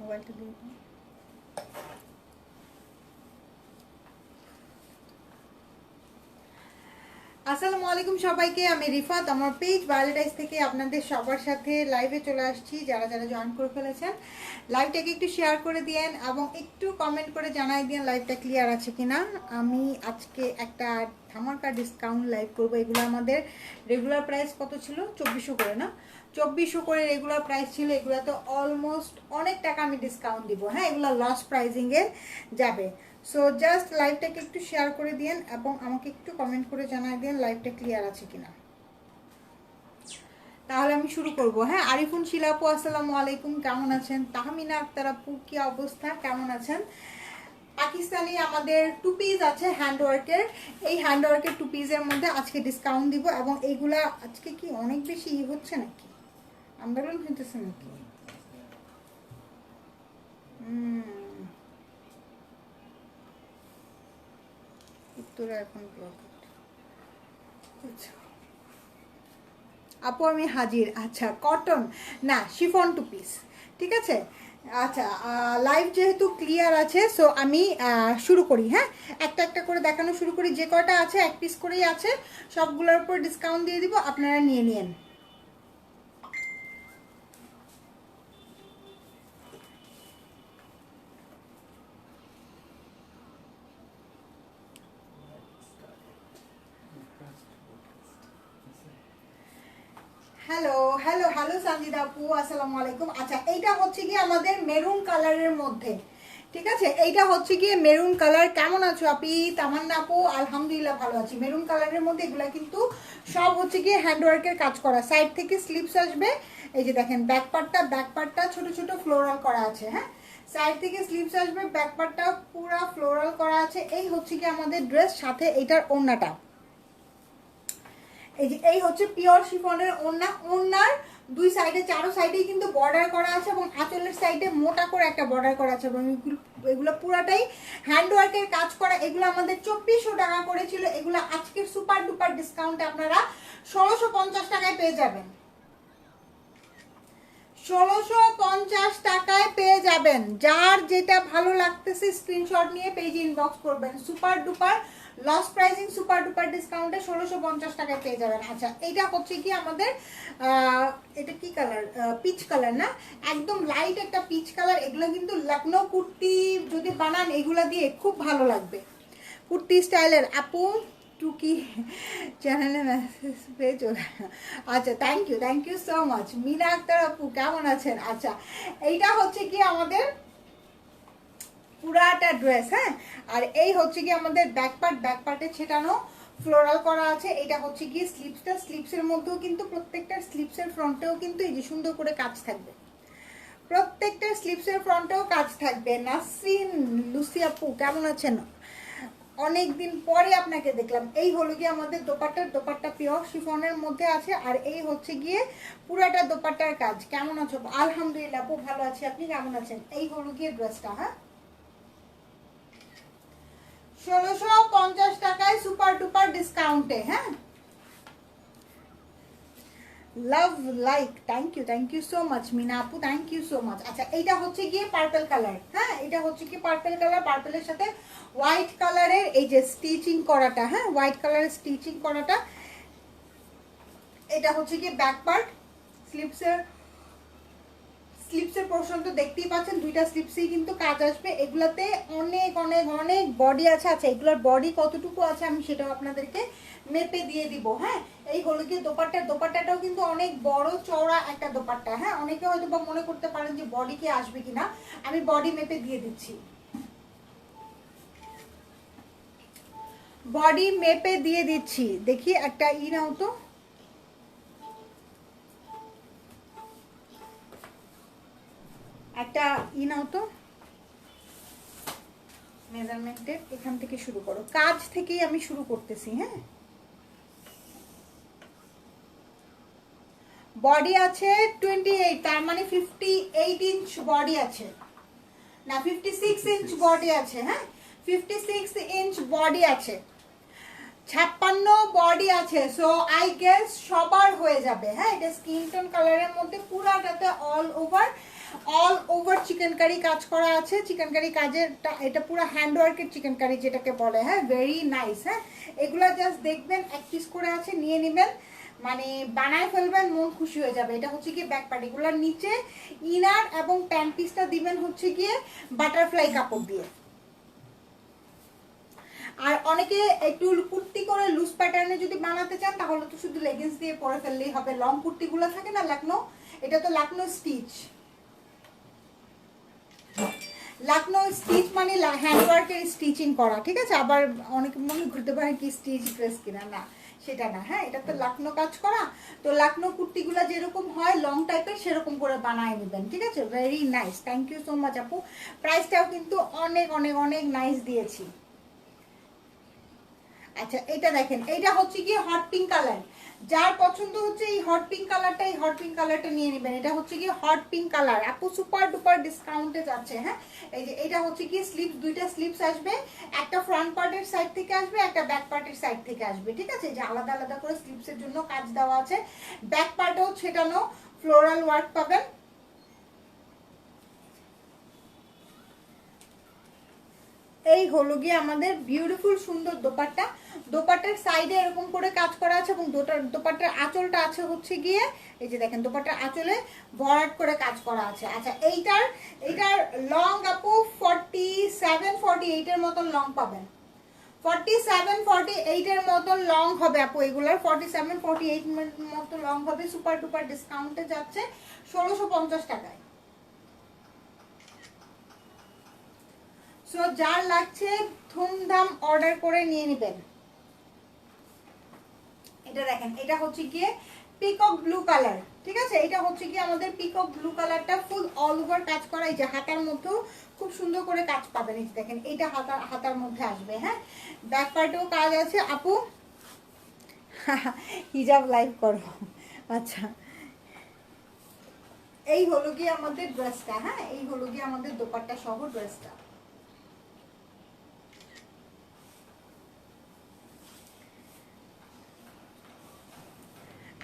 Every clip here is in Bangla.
মোবাইলটা দিয়ে। আসসালামু আলাইকুম সবাইকে, আমি রিফাত আমার পেজ বায়োলেটাইজ থেকে আপনাদের সবার সাথে লাইভে চলে আসছি, যারা যারা জয়েন করে ফেলেছেন। লাইভটাকে একটু শেয়ার করে দিয়েন এবং একটু কমেন্ট করে জানাই দিন লাইভটা ক্লিয়ার আছে কিনা। আমি আজকে একটা ধামাকা ডিসকাউন্ট লাইভ করব, এগুলো আমাদের রেগুলার প্রাইস কত ছিল? চব্বিশশো করে না? চব্বিশশো করে রেগুলার প্রাইস ছিল এগুলো তো অলমোস্ট অনেক টাকা আমি ডিসকাউন্ট দিব। হ্যাঁ এগুলো লস প্রাইজিংয়ে যাবে। সো জাস্ট লাইভটাকে একটু শেয়ার করে দিন এবং আমাকে একটু কমেন্ট করে জানাই দিন লাইভটা ক্লিয়ার আছে কিনা। তাহলে আমি শুরু করব। হ্যাঁ আরিফুন শিলাপু আসসালামু আলাইকুম, কেমন আছেন? তাহমিনা আক্তার আপু, কি অবস্থা? কেমন আছেন? পাকিস্তানি আমাদের টু পিস আছে হ্যান্ড ওয়ার্কের এই হ্যান্ড ওয়ার্কের টু পিসের মধ্যে আজকে ডিসকাউন্ট দিব এবং এইগুলা আজকে কি অনেক বেশি ই হচ্ছে নাকি? আন্দোলন হইতেছে নাকি উত্তরে এখন ব্লক আচ্ছা আপু আমি হাজির। আচ্ছা কটন না শিফন টু পিস ঠিক আছে? আচ্ছা লাইভ যেহেতু ক্লিয়ার আছে সো আমি শুরু করি হ্যাঁ? একটা একটা করে দেখানো শুরু করি। যে কটা আছে, এক পিস করেই আছে। সবগুলোর উপর ডিসকাউন্ট দিয়ে দিব, আপনারা নিয়ে নিন। আপু, আসসালামু আলাইকুম। আচ্ছা এইটা হচ্ছে কি আমাদের মেরুন কালারের মধ্যে। ঠিক আছে? এইটা হচ্ছে গিয়ে মেরুন কালার কেমন আছো আপি? তামান্না আপু, আলহামদুলিল্লাহ ভালো আছি। মেরুন কালারের মধ্যে এগুলা কিন্তু সব হচ্ছে গিয়ে হ্যান্ডওয়ার্কের কাজ করা। সাইড থেকে স্লিপস আসবে। এই যে দেখেন ব্যাক পার্টটা ব্যাক পার্টটা ছোট ছোট ফ্লোরাল করা আছে হ্যাঁ? সাইড থেকে স্লিপস আসবে ব্যাক পার্টটা পুরো ফ্লোরাল করা আছে। এই হচ্ছে কি আমাদের ড্রেস সাথে এইটার ওড়নাটা। এই যে, এই হচ্ছে পিওর শিফনের ওড়না। ওড়নার দুই সাইডে, চারো সাইডেই কিন্তু বর্ডার করা আছে এবং আঁচলের সাইডে মোটা করে একটা বর্ডার করা আছে এবং এগুলো পুরাটাই হ্যান্ডওয়ার্কের কাজ করা। এগুলো আমাদের চব্বিশশো টাকা করেছিল। এগুলো আজকের সুপার ডুপার ডিসকাউন্টে আপনারা ষোলোশো পঞ্চাশ টাকায় পেয়ে যাবেন। ষোলোশো পঞ্চাশ টাকায় পেয়ে যাবেন। যার যেটা ভালো লাগতেছে স্ক্রিনশট নিয়ে পেজে ইনবক্স করবেন। Super duper loss pricing super duper ডিসকাউন্টে ষোলোশো পঞ্চাশ টাকায় পেয়ে যাবেন। আচ্ছা এটা হচ্ছে কি আমাদের এটা কি কালার পিচ কালার না? একদম লাইট একটা পিচ কালার এগুলো কিন্তু লখনৌ কুর্তি যদি বানান, এগুলো দিয়ে খুব ভালো লাগবে। কুর্তি স্টাইলের আপু টুকি চ্যানেলে মেসেজ পেয়ে চলে আচ্ছা thank you thank you so much Mina Akter আপু, কেমন আছেন? আচ্ছা এইটা হচ্ছে কি আমাদের পুরাটা ড্রেস হ্যাঁ? আর এই হচ্ছে কি আমাদের ব্যাক পার্ট ব্যাক পার্টে ছেটানো ফ্লোরাল করা আছে। এটা হচ্ছে কি স্লিপসটা স্লিপসের মধ্যেও কিন্তু প্রত্যেকটা স্লিপসের ফ্রন্টেও কিন্তু এই যে সুন্দর করে কাজ থাকবে। প্রত্যেকটা স্লিপসের ফ্রন্টেও কাজ থাকবে। নাসরিন, লুসি আপু, কেমন আছেন? অনেক দিন পরে আপনাকে দেখলাম। এই হলো গিয়ে আমাদের দোপাট্টার। দোপাট্টা পিওর শিফনের মধ্যে আছে। আর এই হচ্ছে গিয়ে পুরাটা দোপাট্টার কাজ। কেমন আছো? আলহামদুলিল্লাহ আপু, ভালো আছি। আপনি কেমন আছেন? এই হলো গিয়ে ড্রেসটা হ্যাঁ ষোলোশো পঞ্চাশ টাকায় সুপার ডুপার ডিসকাউন্টে হ্যাঁ love like thank you thank you so much Mina আপু থ্যাংক ইউ সো মাচ আচ্ছা এইটা হচ্ছে গিয়ে পার্পল কালার হ্যাঁ? এটা হচ্ছে কি পার্পল কালার পার্পলের সাথে হোয়াইট কালারের এই যে স্টিচিং করাটা হ্যাঁ? হোয়াইট কালারের স্টিচিং করাটা, এটা হচ্ছে কি ব্যাক পার্ট স্লিপসের স্লিপসের পোর্শন তো দেখতেই পাচ্ছেন, দুইটা স্লিপসেই কিন্তু কাজ আসবে। এগুলাতে অনেক অনেক অনেক বডি আছে। আচ্ছা এগুলোর বডি কতটুকু আছে আমি সেটাও আপনাদেরকে মেপে দিয়ে দিব হ্যাঁ? এই হলো কি দোপাট্টার দোপাট্টাটাও কিন্তু অনেক বড় চওড়া একটা দোপাট্টা হ্যাঁ? অনেকে হয়তো বা মনে করতে পারেন যে বডি কি আসবে কিনা। আমি বডি মেপে দিয়ে দিচ্ছি। বডি মেপে দিয়ে দিচ্ছি। দেখি একটা ই নাও তো। একটা ই নাও তো। মেজারমেন্টের এখান থেকে শুরু করো। কাজ থেকেই আমি শুরু করতেছি হ্যাঁ? বডি আছে টোয়েন্টি এইট তার মানে ফিফটি এইট ইঞ্চ বডি আছে। না ফিফটি সিক্স ইঞ্চ বডি আছে হ্যাঁ? ফিফটি সিক্স ইঞ্চ বডি আছে। ছাপ্পান্ন বডি আছে সো আই গেস সবার হয়ে যাবে হ্যাঁ? এটা স্কিন টোন কালারের মধ্যে পুরাটাতে all over all over chicken curry কাজ করা আছে। চিকেন কারি কাজের এটা পুরো হ্যান্ডওয়ার্কের চিকেন কারি যেটাকে বলে হ্যাঁ ভেরি নাইস হ্যাঁ। এগুলো জাস্ট দেখবেন, এক পিস করে আছে, নিয়ে নেবেন। মানে বানায় ফেলবেন, মন খুশি হয়ে যাবে। এটা হচ্ছে গিয়ে ব্যাক পার্ট এগুলোর নিচে ইনার এবং প্যান্ট পিসটা দিবেন হচ্ছে গিয়ে বাটারফ্লাই কাপড় দিয়ে। আর অনেকে একটু কুর্তি করে লুজ প্যাটার্নে যদি বানাতে চান, তাহলে তো শুধু লেগিংস দিয়ে পরে ফেললেই হবে। লং কুর্তিগুলো থাকে না লাকনো এটা তো লাকনো স্টিচ লাকনো স্টিচ মানে হ্যান্ডওয়ার্কের স্টিচিং করা, ঠিক আছে? আবার অনেকে মনে ঘুরতে পারে কি স্টিচ ড্রেস কিনা, না, সেটা না হ্যাঁ? এটা তো লাকনো কাজ করা। তো লাকনো কুর্তিগুলো যেরকম হয় লং টাইপের সেরকম করে বানায় নেবেন, ঠিক আছে? Very nice thank you so much আপু। প্রাইসটাও কিন্তু অনেক অনেক অনেক নাইস দিয়েছি। আচ্ছা এটা দেখেন, এটা হচ্ছে কি হট পিঙ্ক কালার যার পছন্দ হচ্ছে এই হট পিঙ্ক কালারটা এই হট পিঙ্ক কালারটা নিয়ে নেবেন। এটা হচ্ছে কি হট পিঙ্ক কালার এত সুপার ডুপার ডিসকাউন্টে যাচ্ছে হ্যাঁ? এই যে এটা হচ্ছে কি স্লিপ দুইটা স্লিপস আসবে। একটা ফ্রন্ট পার্টের সাইড থেকে আসবে, একটা ব্যাক পার্টের সাইড থেকে আসবে, ঠিক আছে? যে আলাদা আলাদা করে স্লিপসের জন্য কাজ দেওয়া আছে। ব্যাক পার্টেও ছেটানো ফ্লোরাল ওয়ার্ক পাবেন। এই হলো গিয়ে আমাদের বিউটিফুল সুন্দর দোপাট্টা। দোপাট্টার সাইডে এরকম করে কাজ করা আছে এবং দোটার দোপাট্টার আঁচলটা আছে হচ্ছে গিয়ে, এই যে দেখেন দোপাট্টার আঁচলে ভরাট করে কাজ করা আছে। আচ্ছা এইটার এইটার লং আপু ফর্টি সেভেন ফর্টি এইটের মতন লং পাবেন। ফর্টি সেভেন ফর্টি এইটের মতন লং হবে আপু এগুলার। ফর্টি সেভেন ফর্টি এইট মতো লং হবে সুপার টুপার ডিসকাউন্টে যাচ্ছে ষোলোশো পঞ্চাশ টাকায়। সো যার লাগছে, ধুমধাম অর্ডার করে নিয়ে নেবেন। এটা দেখেন, এটা হচ্ছে গিয়ে পিকক ব্লু কালার ঠিক আছে? এটা হচ্ছে গিয়ে আমাদের পিকক ব্লু কালারটা ফুল অল ওভার কাজ করা, এই যে হাতার মধ্যেও খুব সুন্দর করে কাজ পাবেন। এই দেখেন এইটা হাতার হাতার মধ্যে আসবে হ্যাঁ? ব্যাক পার্টেও কাজ আছে। আপু হিজাব লাইভ করো। আচ্ছা। এই হলো গিয়ে আমাদের ড্রেসটা হ্যাঁ? এই হলো গিয়ে আমাদের দোপাট্টা সহ ড্রেসটা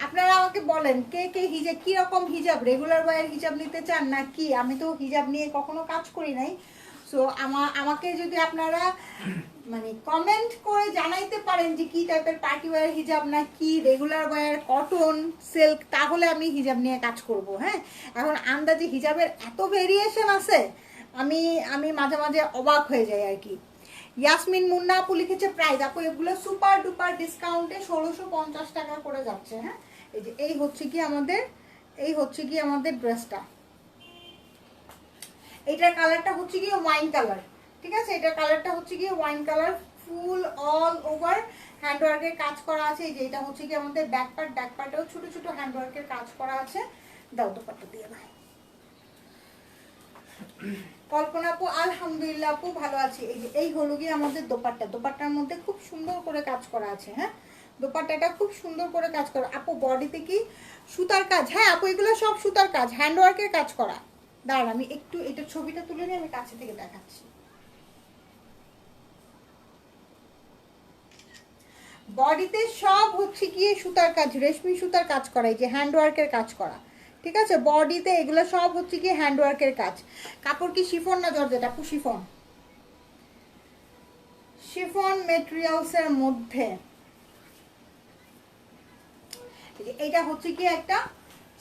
আপনারা আমাকে বলেন, কে কে হিজাব, কি রকম হিজাব? রেগুলার ওয়ার হিজাব নিতে চান না কি আমি তো হিজাব নিয়ে কখনো কাজ করি নাই। সো আমা, আমাকে যদি আপনারা মানে কমেন্ট করে জানাইতে পারেন যে কি টাইপের পার্টি ওয়ার হিজাব না কি রেগুলার ওয়ার কটন সিল্ক তাহলে আমি হিজাব নিয়ে কাজ করব হ্যাঁ? এখন আন্দাজে হিজাবের এত ভেরিয়েশন আছে, আমি আমি মাঝে মাঝে অবাক হয়ে যাই আর কি। ইয়াসমিন মুন্না আপু লিখেছে প্রাইস আপু, এগুলো সুপার ডুপার ডিসকাউন্টে ষোলোশো পঞ্চাশ টাকা করে যাচ্ছে হ্যাঁ? এই যে, এই হচ্ছে কি আমাদের, এই হচ্ছে কি আমাদের ড্রেসটা এটার কালারটা হচ্ছে গিয়ে ওয়াইন কালার ঠিক আছে? এটার কালারটা হচ্ছে গিয়ে wine colour full all over হ্যান্ডওয়ার্কের কাজ করা আছে। এই যে, এটা হচ্ছে কি আমাদের ব্যাক পার্ট ব্যাক পার্টেও ছোট ছোট হ্যান্ডওয়ার্কের কাজ করা আছে। দাও দোপাট্টা দিয়ে ভাই কল্পনা আপু, আলহামদুলিল্লাহ আপু ভালো আছে। এই যে, এই হলো গিয়ে আমাদের দোপাট্টা। দোপাট্টার মধ্যে খুব সুন্দর করে কাজ করা আছে হ্যাঁ? দোপাট্টাটা খুব সুন্দর করে কাজ করা। আপু, বডিতে কি সুতার কাজ? হ্যাঁ আপু, এগুলো সব সুতার কাজ হ্যান্ডওয়ার্কের কাজ করা। দাঁড়ান, আমি একটু এটা ছবিটা তুলে নিয়ে আমি কাছে থেকে দেখাচ্ছি। বডিতে সব হচ্ছে গিয়ে সুতার কাজ, রেশমি সুতার কাজ করা, এই যে হ্যান্ডওয়ার্কের কাজ করা। ঠিক আছে? বডিতে এগুলো সব হচ্ছে গিয়ে হ্যান্ডওয়ার্কের কাজ। কাপড় কি শিফন না জর্জেট? আপু, শিফন। শিফন মেটেরিয়ালসের মধ্যে এটা হচ্ছে কি একটা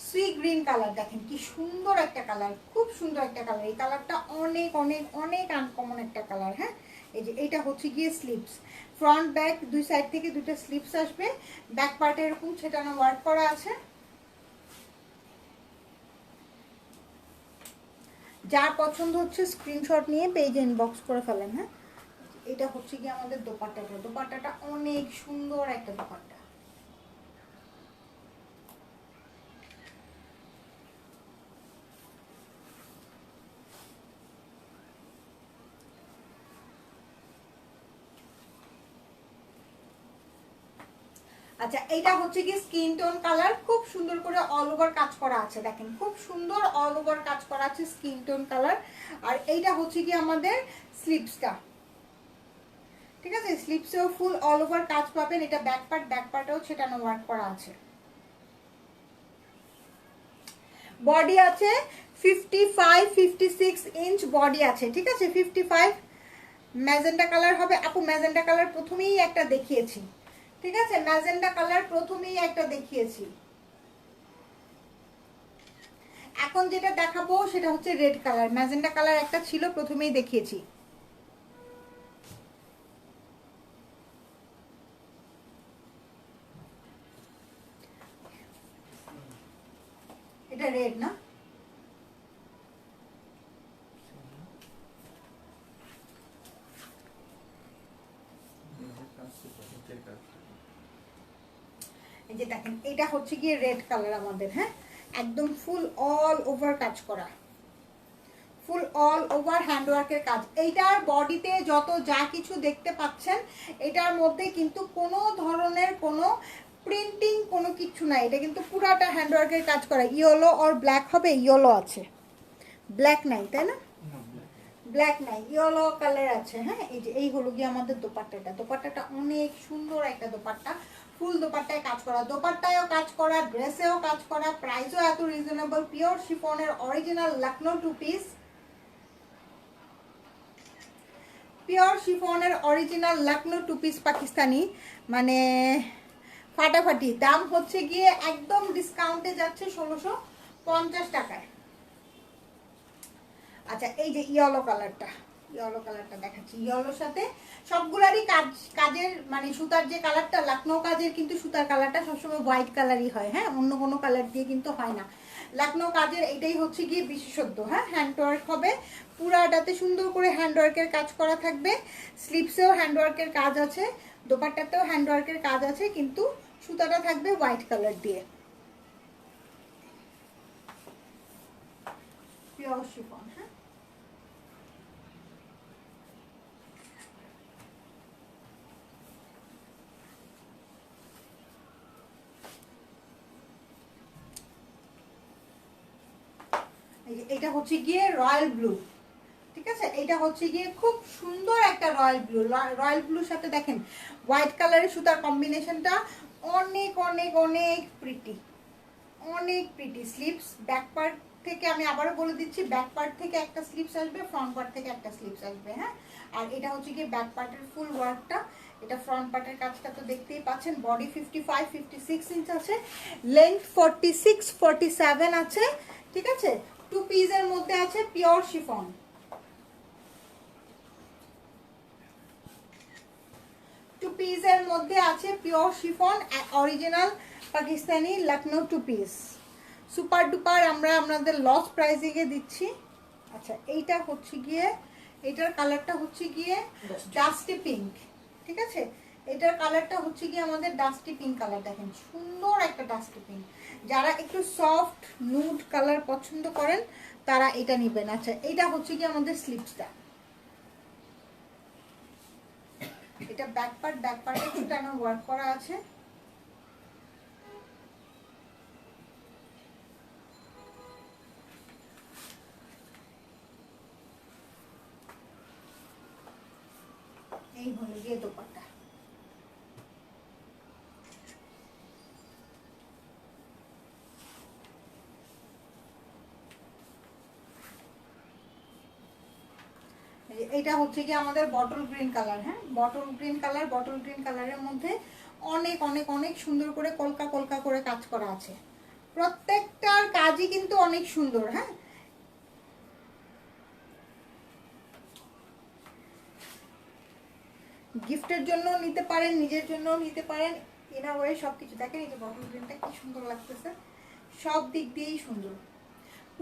সি গ্রিন কালার দেখেন কি সুন্দর একটা কালার খুব সুন্দর একটা কালার এই কালারটা অনেক অনেক অনেক আনকমন একটা কালার হ্যাঁ? এই যে এটা হচ্ছে গিয়ে স্লিপস ফ্রন্ট ব্যাক দুই সাইড থেকে দুটো স্লিপস আসবে। ব্যাক পার্টে এরকম ছেটানো ওয়ার্ক করা আছে। যার পছন্দ হচ্ছে স্ক্রিনশট নিয়ে পেজে ইনবক্স করে ফেলেন হ্যাঁ? এটা হচ্ছে কি আমাদের দোপাট্টাটা। দোপাট্টাটা অনেক সুন্দর একটা দোপাট্টা। আচ্ছা এইটা হচ্ছে কি স্কিন টোন কালার খুব সুন্দর করে অল ওভার কাজ করা আছে, দেখেন, খুব সুন্দর অল ওভার কাজ করা আছে স্কিন টোন কালার আর এইটা হচ্ছে কি আমাদের স্লিপসটা ঠিক আছে স্লিপসেও ফুল অল ওভার কাজ পাবেন, এটা ব্যাক পার্ট ব্যাক পার্টেও ছেটানো ওয়ার্ক করা আছে। বডি আছে fifty five fifty six inch body আছে, ঠিক আছে ফিফটি ফাইভ ম্যাজেন্ডা কালার হবে, আপু ম্যাজেন্ডা কালার প্রথমেই একটা দেখিয়েছি। ঠিক আছে? ম্যাজেন্ডা কালার প্রথমেই একটা দেখিয়েছি। এখন যেটা দেখাবো সেটা হচ্ছে রেড কালার। ম্যাজেন্ডা কালার একটা ছিল, প্রথমেই দেখিয়েছি। এটা রেড, না এই যে দেখেন এটা হচ্ছে গিয়ে রেড কালার আমাদের হ্যাঁ? একদম ফুল অল ওভার কাজ করা। ফুল অল ওভার হ্যান্ডওয়ার্কের কাজ। এইটার বডিতে যত যা কিছু দেখতে পাচ্ছেন এটার মধ্যে কিন্তু কোনো ধরনের কোনো প্রিন্টিং কোনো কিছু নাই। এটা কিন্তু পুরাটা হ্যান্ডওয়ার্কের কাজ করা। ইয়েলো অর ব্ল্যাক হবে ইয়েলো আছে। ব্ল্যাক নাই তাই না? ব্ল্যাক নাই। ইয়েলো কালার আছে হ্যাঁ? এই যে এই হলো গিয়ে আমাদের দোপাট্টাটা। দোপাট্টাটা অনেক সুন্দর একটা দোপাট্টা। ফুল দোপাট্টায় কাজ করা। দোপাট্টায়ও কাজ করা, ড্রেসেও কাজ করা, প্রাইসও এত রিজনেবল পিওর শিফনের original Lucknow two piece pure শিফনের original Lucknow two piece Pakistani. মানে ফাটাফাটি। দাম হচ্ছে গিয়ে একদম ডিসকাউন্টে যাচ্ছে ষোলোশো পঞ্চাশ টাকায়। আচ্ছা এই যে ইয়েলো কালারটা ইয়েলো কালারটা দেখাচ্ছি। ইয়েলোর সাথে সবগুলারই কাজ, কাজের মানে সুতার যে কালারটা লখনৌ কাজের কিন্তু সুতার কালারটা সবসময় হোয়াইট কালারই হয় হ্যাঁ? অন্য কোনো কালার দিয়ে কিন্তু হয় না। লখনৌ কাজের এটাই হচ্ছে গিয়ে বিশেষত্ব হ্যাঁ? হ্যান্ডওয়ার্ক হবে। পুরাটাতে সুন্দর করে হ্যান্ডওয়ার্কের কাজ করা থাকবে। স্লিপসেও হ্যান্ডওয়ার্কের কাজ আছে, দোপাট্টাতেও হ্যান্ডওয়ার্কের কাজ আছে, কিন্তু সুতাটা থাকবে হোয়াইট কালার দিয়ে। এটা হচ্ছে গিয়ে রয়্যাল ব্লু, ঠিক আছে? এটা হচ্ছে গিয়ে খুব সুন্দর একটা রয়্যাল ব্লু। রয়্যাল ব্লুর সাথে দেখেন, হোয়াইট কালারের সুতার কম্বিনেশনটা অনেক অনেক অনেক প্রিটি অনেক প্রিটি স্লিপস ব্যাক পার্ট থেকে আমি আবারও বলে দিচ্ছি ব্যাক পার্ট থেকে একটা স্লিপস আসবে, ফ্রন্ট পার্ট থেকে একটা স্লিপস আসবে হ্যাঁ? আর এটা হচ্ছে গিয়ে ব্যাক পার্টের ফুল ওয়ার্কটা। এটা ফ্রন্ট পার্টের কাজটা তো দেখতেই পাচ্ছেন, body fifty five fifty six inch আছে length forty six forty seven আছে, ঠিক আছে? টু পিসের মধ্যে আছে পিওর শিফন টু পিসের মধ্যে আছে pure chiffon original Pakistani Lucknow two piece super duper আমরা আপনাদের লস প্রাইসিংয়ে দিচ্ছি। আচ্ছা এইটা হচ্ছে গিয়ে এটার কালারটা হচ্ছে গিয়ে ডাস্টি পিঙ্ক ঠিক আছে? এটার কালারটা হচ্ছে গিয়ে আমাদের ডাস্টি পিঙ্ক কালার দেখেন সুন্দর একটা ডাস্টি পিঙ্ক যারা একটু সফট নুড কালার পছন্দ করেন, তারা এটা নেবেন। আচ্ছা এটা হচ্ছে কি আমাদের স্লিপসটা এটা ব্যাক পার্ট ব্যাক পার্টে ওয়ার্ক করা আছে। এই হলো গিয়ে দোপাট্টা এই যে এটা হচ্ছে কি আমাদের বটল গ্রিন কালার হ্যাঁ? Bottle green colour bottle green কালারের মধ্যে অনেক অনেক অনেক সুন্দর করে কলকা কলকা করে কাজ করা আছে। প্রত্যেকটার কাজই কিন্তু অনেক সুন্দর হ্যাঁ? গিফটের জন্য নিতে পারেন, নিজের জন্য নিতে পারেন ইনার ওয়ে সব কিছু দেখেন এই যে বটল গ্রিনটা কি সুন্দর লাগতেছে। সব দিক দিয়েই সুন্দর।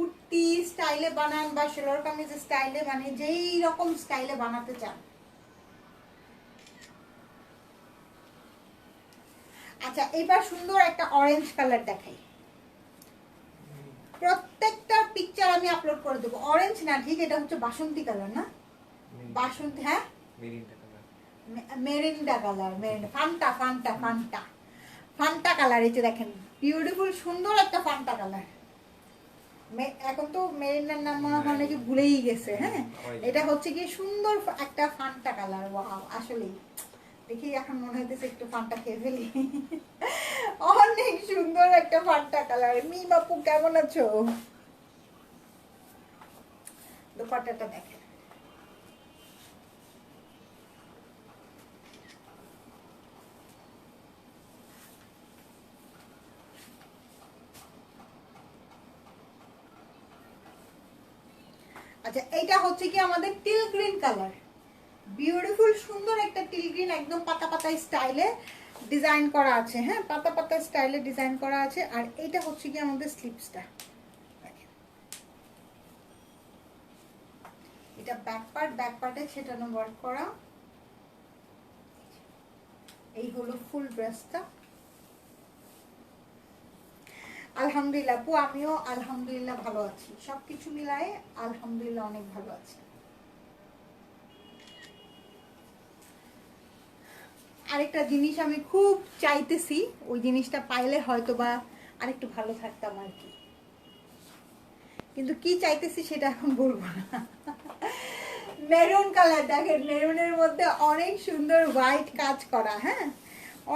কুর্তি স্টাইলে বানান বা সেলোর কামিজ স্টাইলে মানে যেই রকম স্টাইলে বানাতে চান। আচ্ছা এবার সুন্দর একটা অরেঞ্জ কালার দেখাই। প্রত্যেকটা পিকচার আমি আপলোড করে দেবো। অরেঞ্জ না ঠিক? এটা হচ্ছে বাসন্তী কালার না? বাসন্তী হ্যাঁ? Mirinda colour Mirinda. Fanta Fanta Fanta. Fanta colour এই যে দেখেন। বিউটিফুল সুন্দর একটা ফান্টা কালার এখন তো মেরিনার নাম মনে হয় নাকি ভুলেই গেছে হ্যাঁ? এটা হচ্ছে কি সুন্দর একটা ফান্টা কালার ওয়াও আসলেই। দেখি এখন মনে হইতেছে একটু ফান্টা খেয়ে ফেলি। অনেক সুন্দর একটা ফান্টা কালার। মি বাপু কেমন আছো? দোপাট্টাটা দেখেন। আচ্ছা এইটা হচ্ছে কি আমাদের টিল গ্রিন কালার। বিউটিফুল সুন্দর একটা টিল গ্রিন, একদম পাতা পাতা স্টাইলে ডিজাইন করা আছে হ্যাঁ? পাতা পাতা স্টাইলে ডিজাইন করা আছে, আর এইটা হচ্ছে কি আমাদের স্লিপসটা। এটা ব্যাক পার্ট ব্যাক পার্টে ছেটানো ওয়ার্ক করা। এই হলো ফুল ড্রেসটা আলহামদুলিল্লাহ, আপু, আমিও আলহামদুলিল্লাহ ভালো আছি। সবকিছু মিলায়ে আলহামদুলিল্লাহ অনেক ভালো আছি। আরেকটা জিনিস আমি খুব চাইতেছি, ওই জিনিসটা পাইলে হয়তো বা আরেকটু ভালো থাকতাম আর কি। কিন্তু কি চাইতেছি সেটা এখন বলব না। মেরুন কালার, দেখেন, মেরুনের মধ্যে অনেক সুন্দর হোয়াইট কাজ করা হ্যাঁ?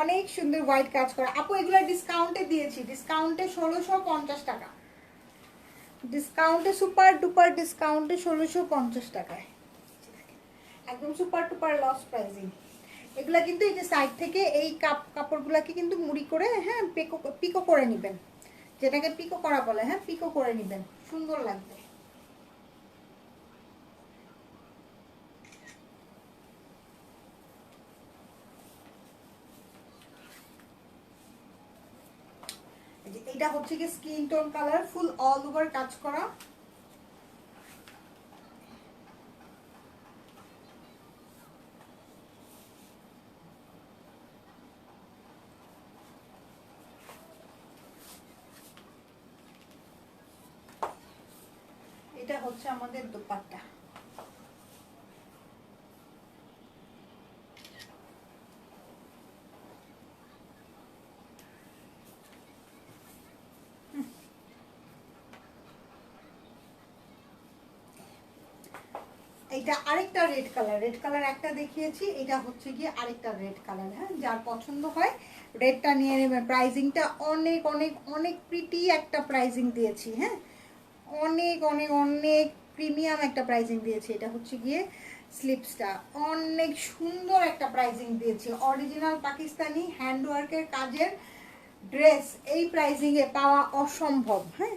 অনেক সুন্দর হোয়াইট কাজ করা। আপু, এগুলো ডিসকাউন্টে দিয়েছি। ডিসকাউন্টে ষোলোশো পঞ্চাশ টাকা। ডিসকাউন্টে সুপার ডুপার ডিসকাউন্টে ষোলোশো পঞ্চাশ টাকায়। একদম সুপার টুপার লস প্রাইজিং এগুলা কিন্তু এই যে সাইড থেকে এই কাপ কাপড়গুলাকে কিন্তু মুড়ি করে হ্যাঁ পিকো পিকো করে নেবেন। যেটাকে পিকো করা বলে হ্যাঁ পিকো করে নেবেন। সুন্দর লাগবে এই যে এটা হচ্ছে কি skin tone colour full all over কাজ করা এটা হচ্ছে আমাদের দোপাট্টা এটা আরেকটা রেড কালার রেড কালার একটা দেখিয়েছি, এটা হচ্ছে গিয়ে আরেকটা রেড কালার হ্যাঁ? যার পছন্দ হয় রেডটা নিয়ে নেবেন। প্রাইজিংটা অনেক অনেক অনেক প্রিটি একটা প্রাইজিং দিয়েছি হ্যাঁ? অনেক অনেক অনেক প্রিমিয়াম একটা প্রাইজিং দিয়েছি। এটা হচ্ছে গিয়ে স্লিপসটা অনেক সুন্দর একটা প্রাইজিং দিয়েছি। অরিজিনাল পাকিস্তানি হ্যান্ডওয়ার্কের কাজের ড্রেস এই প্রাইজিংয়ে পাওয়া অসম্ভব হ্যাঁ?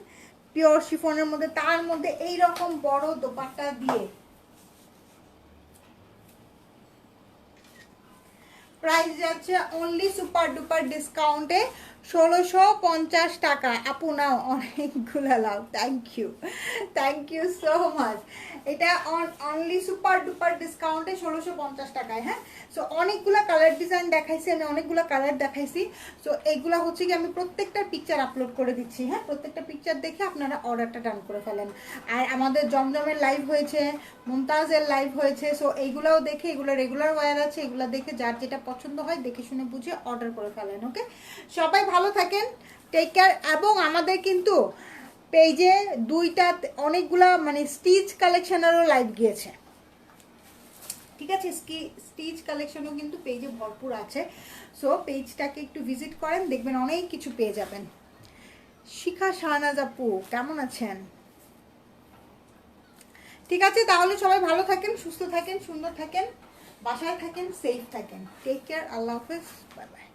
পিওর শিফনের মধ্যে, তার মধ্যে এই রকম বড় দোপাট্টা দিয়ে প্রাইস যাচ্ছে অনলি সুপার ডুপার ডিসকাউন্টে ষোলোশো পঞ্চাশ টাকা। আপু, নাও, অনেকগুলো love. Thank you thank you so much এটা অনলি সুপার ডুপার ডিসকাউন্টে ষোলোশো পঞ্চাশ টাকায় হ্যাঁ? সো অনেকগুলো কালার ডিজাইন দেখাইছি, আমি অনেকগুলো কালার দেখাইছি। সো এইগুলো হচ্ছে কি আমি প্রত্যেকটার পিকচার আপলোড করে দিচ্ছি হ্যাঁ? প্রত্যেকটা পিকচার দেখে আপনারা অর্ডারটা ডান করে ফেলেন। আর আমাদের জমজমের লাইভ হয়েছে, মুমতাজের লাইভ হয়েছে সো এইগুলোও দেখে, এগুলো রেগুলার ওয়ার আছে, এগুলো দেখে যার যেটা পছন্দ হয়, দেখে শুনে বুঝে অর্ডার করে ফেলেন ওকে সবাই ভালো থাকেন টেক কেয়ার এবং আমাদের কিন্তু পেজে দুইটা, অনেকগুলা মানে স্টিচ কালেকশনেরও লাইভ গিয়েছে। ঠিক আছে? স্টিচ কালেকশনও কিন্তু পেজে ভরপুর আছে। সো পেজটাকে একটু ভিজিট করেন, দেখবেন অনেক কিছু পেয়ে যাবেন। শিখা শাহনাজ আপু, কেমন আছেন? ঠিক আছে, তাহলে সবাই ভালো থাকেন, সুস্থ থাকেন, সুন্দর থাকেন, বাসায় থাকেন সেফ থাকেন। টেক কেয়ার আল্লাহ হাফেজ বাই বাই